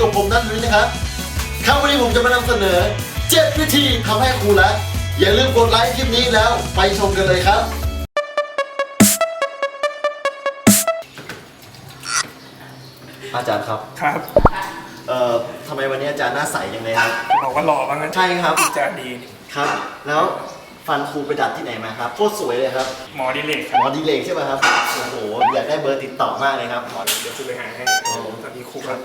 กับผมนั่นเลยนะครับครั้งวันนี้ผมจะมานำเสนอ 7 วิธีทำให้ครูรักอย่าลืมกดไลค์คลิปนี้แล้วไปชมกันเลยครับ อาจารย์ครับครับเอ่อทำไมวันนี้อาจารย์หน้าใสยังไงครับบอกว่าหล่อบ้างงั้นใช่ครับจะดีครับ แล้วฟันครูไปดัดที่ไหนมาครับโคตรสวยเลยครับหมอดิเลกคหรับมอดีเลกใช่ไหมครับโอ้โหอยากได้เบอร์ติดต่อมากเลยครับหมอ เดี๋ยวคุณไปหาให้ตอนนี้ครูครับ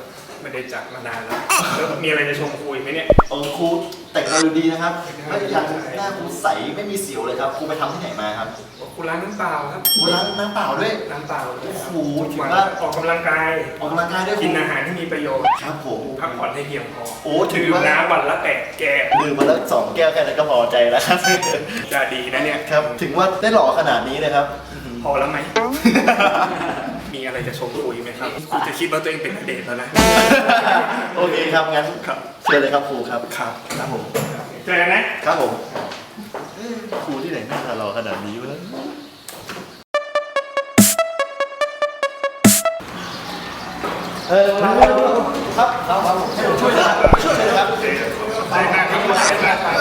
ไม่ได้จัดมานานแล้วแล้วมีอะไรจะชมครูอีกไหมเนี่ย เออครูแต่งตัวดูดีนะครับไม่อย่างหน้าครูใสไม่มีสิวเลยครับครูไปทำที่ไหนมาครับครูล้างน้ำเปล่าครับครูล้างน้ำเปล่าด้วย น้ำเปล่าด้วยครับโอ้โหถือมาว่า ออกกำลังกาย ออกกำลังกายด้วยครูกินอาหารที่มีประโยชน์ ครับผมพักผ่อนให้เพียงพอโอ้ถือดื่มว่าน้ำวันละแปดแก้วดื่มมาแล้วสองแก้วแค่นั้นก็พอใจแล้วครับจะดีนะเนี่ย ครับ ถึงว่าได้หล่อขนาดนี้เลยครับ พอแล้วไหม มีอะไรจะชมครูอีกไหมครับครูจะคิดว่าตัวเองเป็นอเดชแล้วนะ โอเคครับงั้นครับ เชิญเลยครับครูครับ ครับ ครับผม เจอกันนะ ครับผมเอ๊ะครูที่ไหนหน้าตาหล่อขนาดนี้วะเออครับครับครับผมให้ผมช่วยนะครับช่วยเลยนะครับได้นะครับได้นะครับ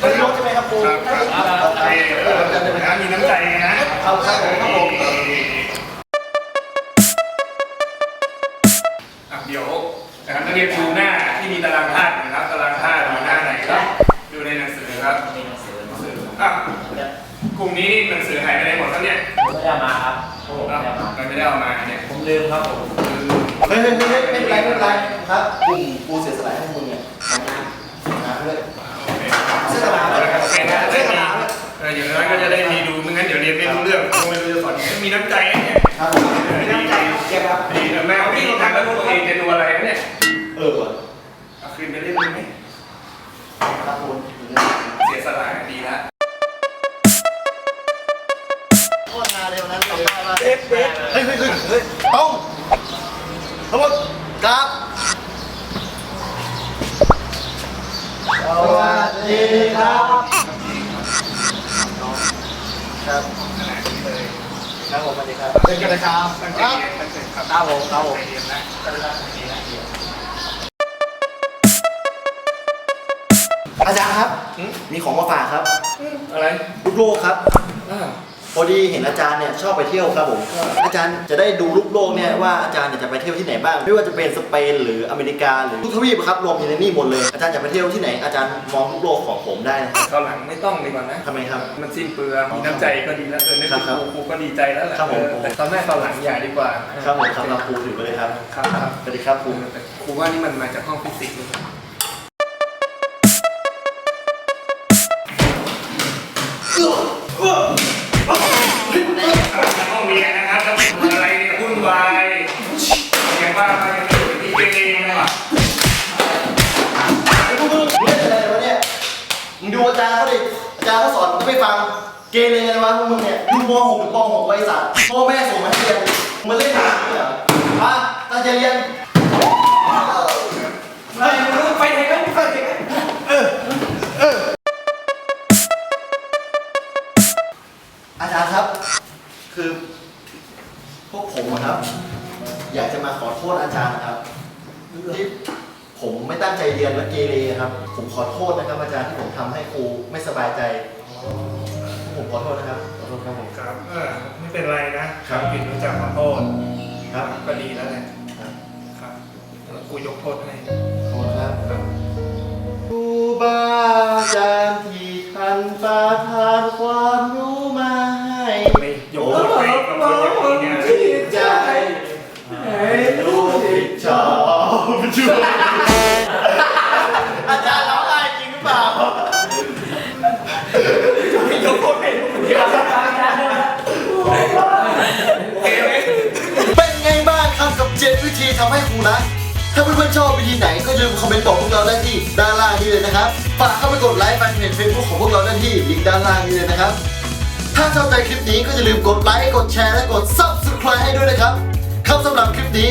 ไม่ยกใช่ไหมครับครูครับครับเออมีน้ำใจนะครับครับผม หนังสือหายไปไหนหมดครับเนี่ยผมไม่ได้เอามาครับผมอะไม่ได้เอามามันไม่ได้เอามาเนี่ยผมลืมครับผมเฮ้ยเฮ้ยเฮ้ยไม่เป็นไรไม่เป็นไรครับกลุ่มครูเสียสละให้มึงเนี่ยนะด้วยโอเคเสื้อขาวนะครับโอเคนะจะได้มีเอออย่างน้อยก็จะได้มีดูไม่งั้นเดี๋ยวเรียนไม่รู้เรื่องคงไม่รู้จะสอนยังไงมีน้ำใจนะเนี่ยครับผมมีน้ำใจเยี่ยมครับดีแม่พี่ทำแล้วพวกตัวเองจะดูอะไรนะเนี่ยเออว่ะเอาคืนไปเล่นไเฮ้ยเฮ้ยต้องทั้งหมดกราบสวัสดีครับครับครับผมสวัสดีครับเป็นกันนะครับครับครับผมครับผมตั้งใจเรียนนะอาจารย์ครับ มีของมาฝากครับ อะไรลูกโลกครับ พอดีเห็นอาจารย์เนี่ยชอบไปเที่ยวครับผม อาจารย์จะได้ดูลูกโลกเนี่ยว่าอาจารย์เนี่ยจะไปเที่ยวที่ไหนบ้าง ไม่ว่าจะเป็นสเปนหรืออเมริกาหรือทุกทวีปครับรวมอยู่ในนี่หมดเลย อาจารย์จะไปเที่ยวที่ไหนอาจารย์มองลูกโลกของผมได้นะครับคราวหลังไม่ต้องดีกว่านะทำไมครับ มันสิ้นเปลืองมีน้ำใจก็ดีแล้วเออนึกถึงครับครูครูก็ดีใจแล้วแหละครับผมเออแต่ตอนแรกตอนหลังอย่าดีกว่าครับผมครับเราครูถือไปเลยครับ ครับครับสวัสดีครับครูแต่ครูว่านี่มันมาจากห้องฟิสิกส์นี่ห้อง เรียนนะครับแล้วทำอะไรเนี่ยวุ่นวายอย่างว่ามาอย่างนี้ที่เกเรนะว่ะไอ้พวกมึงเล่นอะไรวะเนี่ย มึงดูอาจารย์เขาดิ อาจารย์เขาสอนมึงก็ไม่ฟัง เกเรอะไรวะพวกมึงเนี่ยดูม .6 ถึงป .6 ไว้สัตว์พ่อแม่ส่งมาให้เรียนมึงมาเล่นอะไรเนี่ยเหรอมาตั้งใจเรียนไปไหนกันไปไหนกันอาจารย์ครับ คือพวกผมอะครับ อยากจะมาขอโทษอาจารย์นะครับที่ผมไม่ตั้งใจเรียนและเกเรครับ ผมขอโทษนะครับอาจารย์ที่ผมทำให้ครูไม่สบายใจ ผมขอโทษนะครับขอโทษครับผม ครับเออไม่เป็นไรนะครับ ผิดรู้จักขอโทษครับก็ดีแล้วแหละครับครับแล้วครูยกโทษให้ขอบคุณครับ ครูบาอาจารย์ที่ท่านประทานความรู้ อาจารย์ร้องไห้จริงหรือเปล่าไม่ยกโทษให้ผมเดียวเป็นไงบ้างครับกับเจ็ดวิธีทำให้ครูรัก ถ้าเพื่อนๆชอบวิธีไหนก็อย่าลืมคอมเมนต์บอกพวกเราได้ที่ด้านล่างนี้เลยนะครับ ฝากเข้าไปกดไลค์แฟนเพจเฟซบุ๊กของพวกเราได้ที่ลิงก์ด้านล่างนี้เลยนะครับ ถ้าชอบใจคลิปนี้ก็อย่าลืมกดไลค์ กดแชร์ และกด subscribe ให้ด้วยนะครับครับสำหรับคลิปนี้